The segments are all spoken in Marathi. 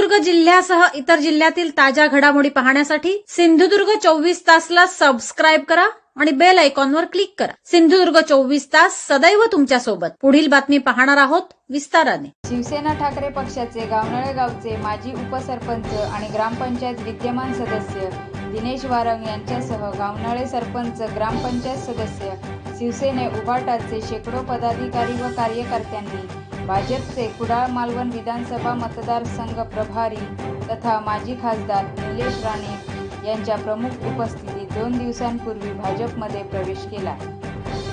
इतर जिल्ह्यातील ताज्या घडामोडी पाहण्यासाठी सिंधुदुर्ग चोवीस तासला सबस्क्राईब करा आणि बेल आयकॉनवर क्लिक करा. सिंधुदुर्ग चोवीस तास सदैव तुमच्यासोबत पुढील बातमी पाहणार आहोत विस्ताराने. शिवसेना ठाकरे पक्षाचे गावनळे गावचे माजी उपसरपंच आणि ग्रामपंचायत विद्यमान सदस्य दिनेश वारंग यांच्यासह गावनळे सरपंच ग्रामपंचायत सदस्य शिवसेने उभाटाचे शेकडो पदाधिकारी व कार्यकर्त्यांनी भाजपचे कुडाळ मालवण विधानसभा मतदारसंघ प्रभारी तथा माजी खासदार निलेश राणे यांच्या प्रमुख उपस्थितीत दोन दिवसांपूर्वी भाजपमध्ये प्रवेश केला.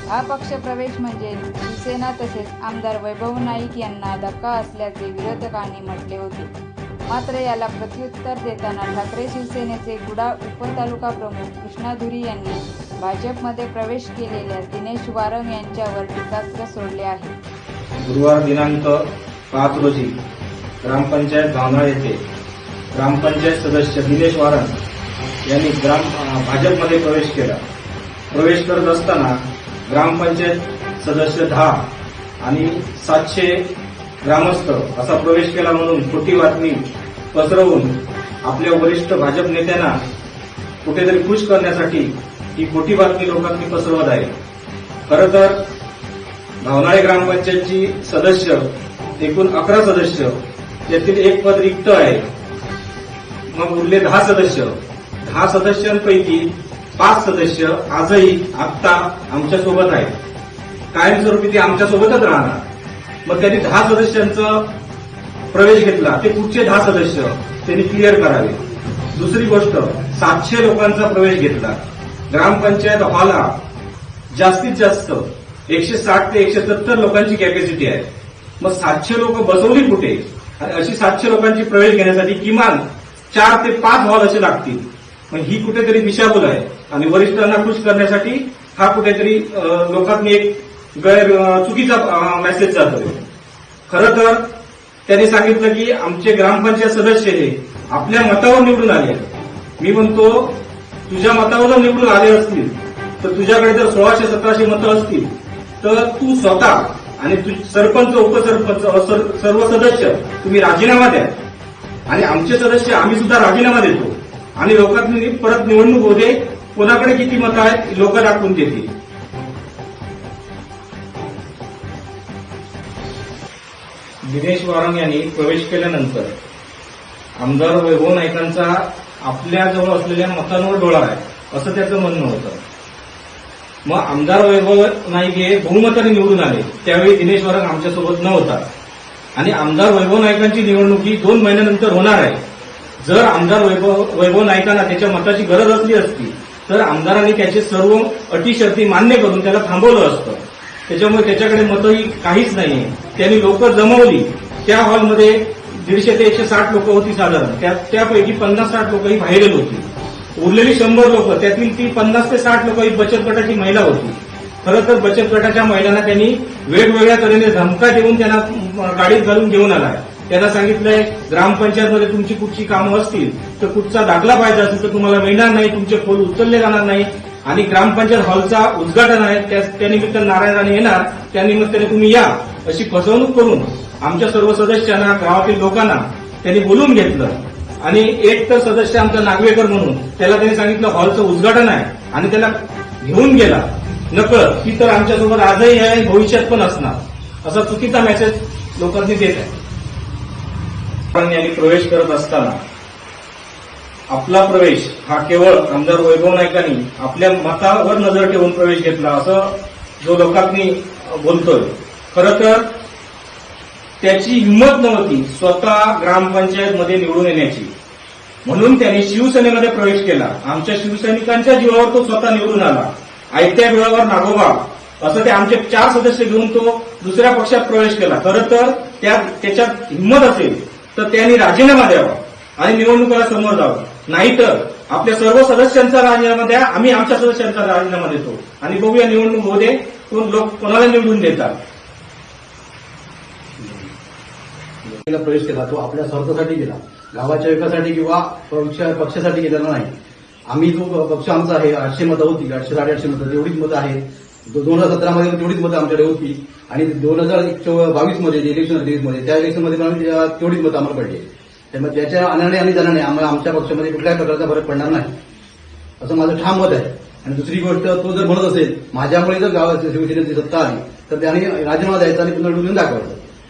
हा पक्ष प्रवेश म्हणजे शिवसेना तसेच आमदार वैभव नाईक यांना धक्का असल्याचे विरोधकांनी म्हटले होते. मात्र याला प्रत्युत्तर देताना ठाकरे शिवसेनेचे कुडाळ उपतालुका प्रमुख कृष्णाधुरी यांनी भाजपमध्ये प्रवेश केलेल्या दिनेश वारंग यांच्यावर टीकास्त्र सोडले आहे. गुरुवार दिनांक पाच रोजी ग्रामपंचायत भावनाळ येथे ग्रामपंचायत सदस्य दिनेश वारण यांनी ग्राम भाजपमध्ये प्रवेश केला. प्रवेश करत असताना ग्रामपंचायत सदस्य दहा आणि सातशे ग्रामस्थ असा प्रवेश केला म्हणून खोटी बातमी पसरवून आपल्या वरिष्ठ भाजप नेत्यांना कुठेतरी खुश करण्यासाठी ही खोटी बातमी लोकांनी पसरवत आहे. खरं तर भावनाळे ग्रामपंचायतची सदस्य एकूण अकरा सदस्य त्यातील एक पद रिक्त आहे. मग उरले दहा सदस्य. दहा सदस्यांपैकी पाच सदस्य आजही आत्ता आमच्यासोबत आहेत. कायमस्वरूपी ते आमच्यासोबतच राहणार. मग त्यांनी दहा सदस्यांचा प्रवेश घेतला. ते पुढचे दहा सदस्य त्यांनी क्लिअर करावे. दुसरी गोष्ट सातशे लोकांचा प्रवेश घेतला. ग्रामपंचायत हॉला जास्तीत जास्त एकशे साठ ते एकशे सत्तर लोकांची कॅपॅसिटी आहे. मग सातशे लोक बसवली कुठे? आणि अशी सातशे लोकांची प्रवेश घेण्यासाठी किमान चार ते पाच हॉल असे लागतील. मग ही कुठेतरी दिशाभूल आहे. आणि वरिष्ठांना खुश करण्यासाठी हा कुठेतरी लोकांनी एक गैर चुकीचा मेसेज जातोय खरं तर त्यांनी सांगितलं की आमचे ग्रामपंचायत सदस्य हे आपल्या मतावर निवडून आले मी म्हणतो तुझ्या मतावर निवडून आले असतील तर तुझ्याकडे जर सोळाशे सतराशे मतं असतील तर तू स्वतः आणि सरपंच उपसरपंच असर- सर्व सदस्य तुम्ही राजीनामा द्या. आणि आमचे सदस्य आम्ही सुद्धा राजीनामा देतो. आणि लोकांनी परत निवडणूक होते कोणाकडे किती मतं आहेत लोक दाखवून देतील. दिनेश वारंग यांनी प्रवेश केल्यानंतर आमदार वैभव नाईकांचा आपल्याजवळ असलेल्या मतांवर डोळा आहे असं त्याचं म्हणणं होतं. मग आमदार वैभव नाईक हे बहुमताने निवडून आले. त्यावेळी दिनेश वारंग आमच्यासोबत नव्हता. आणि आमदार वैभव नाईकांची निवडणूक ही दोन महिन्यानंतर होणार आहे. जर आमदार वैभव वैभव नाईकांना त्याच्या मताची गरज असली असती तर आमदारांनी त्याचे सर्व अटी शर्ती मान्य करून त्याला थांबवलं असतं. त्याच्यामुळे त्याच्याकडे मतही काहीच नाहीये. त्यांनी लोक जमवली. त्या हॉलमध्ये दीडशे ते एकशे साठ लोक होती साधारण. त्या त्यापैकी पन्नास साठ लोक ही बाहेरील होती. उरलेली शंभर लोक त्यातील ती पन्नास ते साठ लोक ही बचत गटाची महिला होती. खरं तर बचत गटाच्या महिलांना त्यांनी वेगवेगळ्या तऱ्हेने धमका देऊन त्यांना गाडीत घालून घेऊन आलाय. त्यांना सांगितलंय ग्रामपंचायतमध्ये तुमची कुठची कामं असतील तर कुठचा दाखला पाहिजे असेल तर तुम्हाला मिळणार नाही तुमचे फोन उचलले जाणार नाही. आणि ग्रामपंचायत हॉलचा उद्घाटन आहे त्या- त्यानिमित्त नारायण राणे येणार त्यानिमित्ताने तुम्ही या अशी फसवणूक करून आमच्या सर्व सदस्यांना गावातील लोकांना त्यांनी बोलून घेतलं. आणि एक तर सदस्य आमचा नागवेकर म्हणून त्याला त्यांनी सांगितलं हॉलचं उद्घाटन आहे आणि त्याला घेऊन गेला. नकळत ती तर आमच्यासोबत आजही आहे आणि भविष्यात पण असणार. असा चुकीचा मेसेज लोकांनी देत आहे. आपण यांनी प्रवेश करत असताना आपला प्रवेश हा केवळ आमदार वैभव नाईकांनी आपल्या मतावर नजर ठेवून प्रवेश घेतला असं जो लोकांनी बोलतोय. खरं तर त्याची हिंमत नव्हती स्वतः ग्रामपंचायत मध्ये निवडून येण्याची. म्हणून त्यांनी शिवसेनेमध्ये प्रवेश केला. आमच्या शिवसैनिकांच्या जीवावर तो स्वतः निवडून आला. आयत्या बिळावर नागोबा असं ते आमचे चार सदस्य घेऊन तो दुसऱ्या पक्षात प्रवेश केला. खरं तर त्यात त्याच्यात हिंमत असेल तर त्यांनी राजीनामा द्यावा आणि निवडणुकीला समोर जावं. नाहीतर आपल्या सर्व सदस्यांचा राजीनामा द्या आम्ही आमच्या सदस्यांचा राजीनामा देतो. आणि बघूया निवडणूक होते कोण लोक कोणाला निवडून देतात केला प्रवेश केला तो आपल्या स्वार्थासाठी केला गावाच्या विकासासाठी किंवा पक्ष पक्षासाठी केलेला नाही. आम्ही जो पक्ष आमचा आहे आठशे मतं होती आठशे साडेआठशे मतं तेवढीच मतं आहेत. दोन हजार सतरामध्ये तेवढीच मतं आमच्याकडे होती. आणि दोन हजार बावीसमध्ये जे इलेक्शनमध्ये त्या इलेक्शनमध्ये पण आम्ही तेवढीच मतं आम्हाला पडली. त्यामुळे त्याच्या अनाने आणि जनाने आम्हाला आमच्या पक्षामध्ये कुठल्याही प्रकारचा फरक पडणार नाही. असं माझं ठाम मत आहे. आणि दुसरी गोष्ट तो जर म्हणत असेल माझ्यामुळे जर गावात शिवसेनेची सत्ता आली तर त्याने राजीनामा द्यायचा आणि पुन्हा निवडून दाखवायचं.